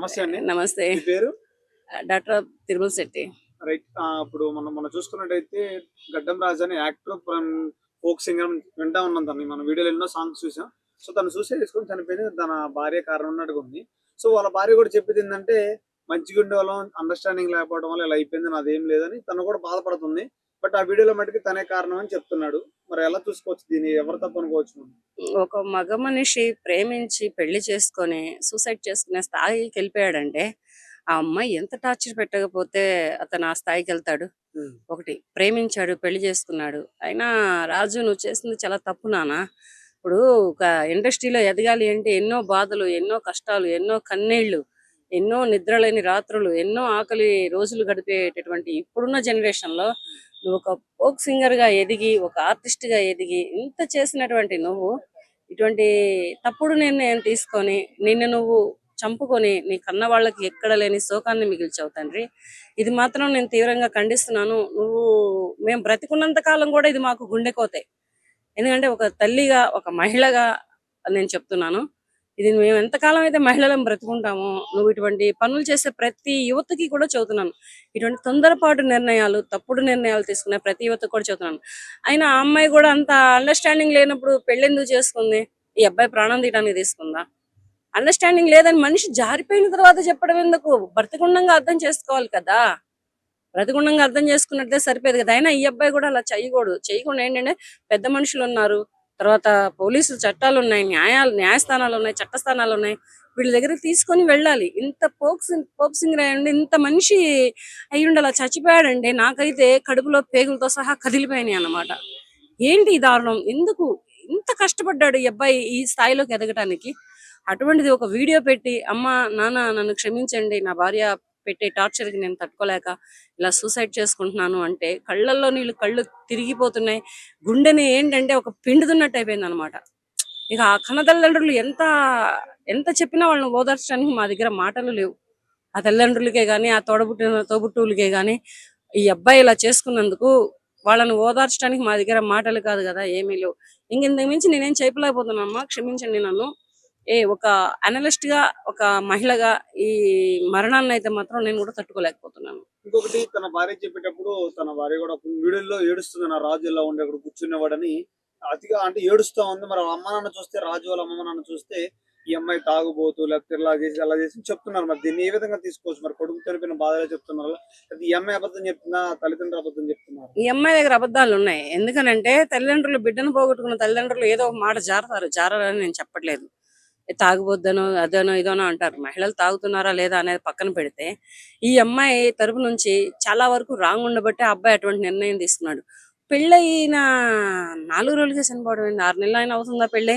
నమస్తే అండి. నమస్తే. పేరు? డాక్టర్ తిరుమల శెట్టి. రైట్ ఇప్పుడు మనం మనం చూసుకున్నట్టయితే గడ్డం రాజు అనే యాక్టర్ ఫోక్ సింగర్ వింటా ఉన్నాం తను మన వీడియోలో ఎన్నో సాంగ్స్ చూసాం. సో తను సూసైడ్ చేసుకొని చనిపోయింది. తన భార్య కారణం ఉన్నట్టుగా ఉంది. సో వాళ్ళ భార్య కూడా చెప్పేది ఏంటంటే మంచిగా ఉండే వాళ్ళం అండర్స్టాండింగ్ లేకపోవడం వల్ల ఇలా అయిపోయింది నాదేం లేదని తను కూడా బాధపడుతుంది. బట్ ఆ వీడియోలో మటుకు తనే కారణం అని చెప్తున్నాడు. మరి ఎలా చూసుకోవచ్చు దీన్ని? ఎవరు తప్పు అనుకోవచ్చు మనం? ఒక మగ మనిషి ప్రేమించి పెళ్ళి చేసుకొని సూసైడ్ చేసుకునే స్థాయికి వెళ్ళిపోయాడంటే ఆ అమ్మాయి ఎంత టార్చర్ పెట్టకపోతే అతను ఆ స్థాయికి వెళ్తాడు. ఒకటి ప్రేమించాడు పెళ్ళి చేసుకున్నాడు. అయినా రాజు నువ్వు చేసింది చాలా తప్పు నాన్న. ఇప్పుడు ఒక ఇండస్ట్రీలో ఎదగాలి అంటే ఎన్నో బాధలు ఎన్నో కష్టాలు ఎన్నో కన్నీళ్ళు. ఎన్నో నిద్రలేని రాత్రులు ఎన్నో ఆకలి రోజులు గడిపేటటువంటి ఇప్పుడున్న జనరేషన్లో నువ్వు ఒక ఫోక్ సింగర్గా ఎదిగి ఒక ఆర్టిస్ట్గా ఎదిగి ఇంత చేసినటువంటి నువ్వు ఇటువంటి తప్పుడు నిర్ణయం తీసుకొని నిన్ను నువ్వు చంపుకొని నీ కన్న వాళ్ళకి ఎక్కడ లేని శోకాన్ని మిగిల్చావు తండ్రి. ఇది మాత్రం నేను తీవ్రంగా ఖండిస్తున్నాను. నువ్వు మేము బ్రతికున్నంత కాలం కూడా ఇది మాకు గుండెకోతే ఎందుకంటే ఒక తల్లిగా ఒక మహిళగా నేను చెప్తున్నాను. ఇది మేము ఎంతకాలం అయితే మహిళలను బ్రతుకుంటామో నువ్వు ఇటువంటి పనులు చేసే ప్రతి యువతకి కూడా చదువుతున్నాను ఇటువంటి తొందరపాటు నిర్ణయాలు తప్పుడు నిర్ణయాలు తీసుకునే ప్రతి యువతకు కూడా చదువుతున్నాను అయినా ఆ అమ్మాయి కూడా అంత అండర్స్టాండింగ్ లేనప్పుడు పెళ్ళెందుకు చేసుకుంది? ఈ అబ్బాయి ప్రాణం తీయడానికి తీసుకుందా? అండర్స్టాండింగ్ లేదని మనిషి జారిపోయిన తర్వాత చెప్పడం ఎందుకు? బ్రతకుండంగా అర్థం చేసుకోవాలి కదా. బ్రతికుండంగా అర్థం చేసుకున్నట్టే సరిపోయేది కదా. అయినా ఈ అబ్బాయి కూడా అలా చేయకూడదు. చేయకుండా ఏంటంటే పెద్ద మనుషులు ఉన్నారు. తర్వాత పోలీసులు చట్టాలు ఉన్నాయి న్యాయాలు న్యాయస్థానాలు ఉన్నాయి చట్టస్థానాలు ఉన్నాయి వీళ్ళ దగ్గర తీసుకొని వెళ్ళాలి. ఇంత పోక్సింగ్ పోక్సింగ్ అయ్యండి ఇంత మనిషి అయ్యి ఉండాలి? చచ్చిపోయాడండి నాకైతే కడుపులో పేగులతో సహా కదిలిపోయినాయి అన్నమాట. ఏంటి ఈ దారుణం? ఎందుకు ఇంత కష్టపడ్డాడు ఈ అబ్బాయి ఈ స్థాయిలోకి ఎదగటానికి? అటువంటిది ఒక వీడియో పెట్టి అమ్మ నాన్న నన్ను క్షమించండి నా భార్య పెట్టే టార్చర్కి నేను తట్టుకోలేక ఇలా సూసైడ్ చేసుకుంటున్నాను అంటే కళ్ళల్లో నీళ్ళు కళ్ళు తిరిగిపోతున్నాయి. గుండెని ఏంటంటే ఒక పిండుతున్నట్టు అయిపోయింది అనమాట ఇక ఆ కన్నతల్లిదండ్రులు ఎంత ఎంత చెప్పినా వాళ్ళని ఓదార్చడానికి మా దగ్గర మాటలు లేవు. ఆ తల్లిదండ్రులకే కానీ ఆ తోడబుట్టిన తోబుట్టువులకే కానీ ఈ అబ్బాయి ఇలా చేసుకున్నందుకు వాళ్ళని ఓదార్చడానికి మా దగ్గర మాటలు కాదు కదా ఏమీ లేవు. ఇంకెంతకు మించి నేనేం చేయలేకపోతున్నానమ్మా? క్షమించండి నన్ను. ఏ ఒక అనలిస్ట్గా ఒక మహిళగా ఈ మరణాన్ని అయితే మాత్రం నేను కూడా తట్టుకోలేకపోతున్నాను. ఇంకొకటి తన భార్య చెప్పేటప్పుడు తన భార్య కూడా వీడియోలో ఏడుస్తుంది నా రాజు ఇలా ఉండే అక్కడ కూర్చునేవాడని అతిగా అంటే ఏడుస్తా ఉంది. మరి అమ్మ నాన్న చూస్తే రాజు వాళ్ళ అమ్మ నాన్న చూస్తే ఈ అమ్మాయి తాగుబోతు లేకపోతే ఇలా చేసి అలా చేసి చెప్తున్నారు. మరి దీన్ని ఏ విధంగా తీసుకోవచ్చు? మరి కొడుకు చనిపోయిన బాధలే చెప్తున్నారు? అది ఈ అమ్మాయి అబద్ధం చెప్తుందా తల్లిదండ్రులు అబద్ధం చెప్తున్నారు? ఈ అమ్మాయి దగ్గర అబద్ధాలు ఉన్నాయి. ఎందుకనంటే తల్లిదండ్రులు బిడ్డను పోగొట్టుకున్న తల్లిదండ్రులు ఏదో ఒక మాట జారతారు జారాలని నేను చెప్పట్లేదు. తాగుబోద్దనో అదనో ఇదనో అంటారు. మహిళలు తాగుతున్నారా లేదా అనేది పక్కన పెడితే ఈ అమ్మాయి తరపు నుంచి చాలా వరకు రాంగ్ ఉండబట్టి ఆ అబ్బాయి అటువంటి నిర్ణయం తీసుకున్నాడు. పెళ్ళయిన నాలుగు రోజులకే చనిపోవడం ఏంటి ఆరు నెలలు అయినా అవుతుందా పెళ్ళి?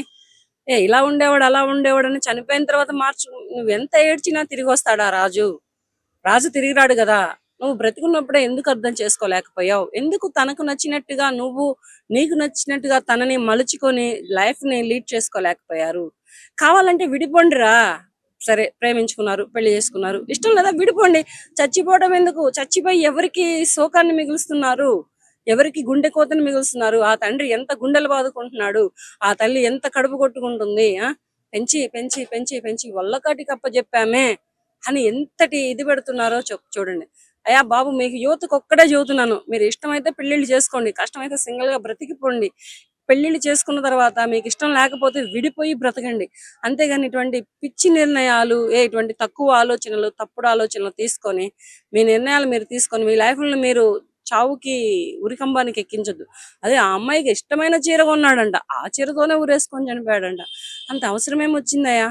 ఏ ఇలా ఉండేవాడు అలా ఉండేవాడు అని చనిపోయిన తర్వాత మార్చు నువ్వు ఎంత ఏడ్చినా తిరిగి వస్తాడా రాజు? రాజు తిరిగి రాడు కదా. నువ్వు బ్రతికున్నప్పుడే ఎందుకు అర్థం చేసుకోలేకపోయావు? ఎందుకు తనకు నచ్చినట్టుగా నువ్వు నీకు నచ్చినట్టుగా తనని మలుచుకొని లైఫ్ని లీడ్ చేసుకోలేకపోయారు? కావాలంటే విడిపోండిరా. సరే ప్రేమించుకున్నారు పెళ్ళి చేసుకున్నారు. ఇష్టం లేదా? విడిపోండి. చచ్చిపోవడం ఎందుకు? చచ్చిపోయి ఎవరికి శోకాన్ని మిగులుస్తున్నారు? ఎవరికి గుండె కోతని మిగులుస్తున్నారు? ఆ తండ్రి ఎంత గుండెలు బాదుకుంటున్నాడు? ఆ తల్లి ఎంత కడుపు కొట్టుకుంటుంది? ఆ? పెంచి పెంచి పెంచి పెంచి వల్లకాటి కప్ప చెప్పామే అని ఎంతటి ఇది పెడుతున్నారో చూడండి. అయ్యా బాబు మీకు యూత్కి ఒక్కడే చెబుతున్నాను. మీరు ఇష్టమైతే పెళ్ళిళ్ళు చేసుకోండి. కష్టమైతే సింగిల్గా బ్రతికిపోండి పెళ్ళిళ్ళు చేసుకున్న తర్వాత మీకు ఇష్టం లేకపోతే విడిపోయి బ్రతకండి. అంతేగాని ఇటువంటి పిచ్చి నిర్ణయాలు ఏ ఇటువంటి తక్కువ ఆలోచనలు తప్పుడు ఆలోచనలు తీసుకొని మీ నిర్ణయాలు మీరు తీసుకొని మీ లైఫ్లో మీరు చావుకి ఉరికంబానికి ఎక్కించొద్దు. అదే ఆ అమ్మాయికి ఇష్టమైన చీర కొన్నాడంట. ఆ చీరతోనే ఊరేసుకొని చనిపోయాడంట. అంత అవసరం ఏమొచ్చిందయ్యా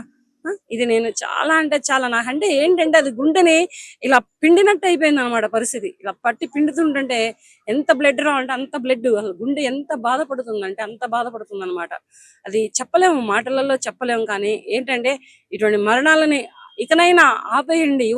ఇది నేను చాలా అంటే చాలా నాకంటే ఏంటంటే అది గుండెని ఇలా పిండినట్టు అయిపోయింది అనమాట పరిస్థితి. ఇలా పట్టి పిండుతుంటే ఎంత బ్లడ్ రావాలంటే అంత బ్లడ్ అసలు గుండె ఎంత బాధపడుతుందంటే అంత బాధపడుతుంది అనమాట అది చెప్పలేము మాటలలో చెప్పలేము కానీ ఏంటంటే ఇటువంటి మరణాలని ఇకనైనా ఆపేయండి.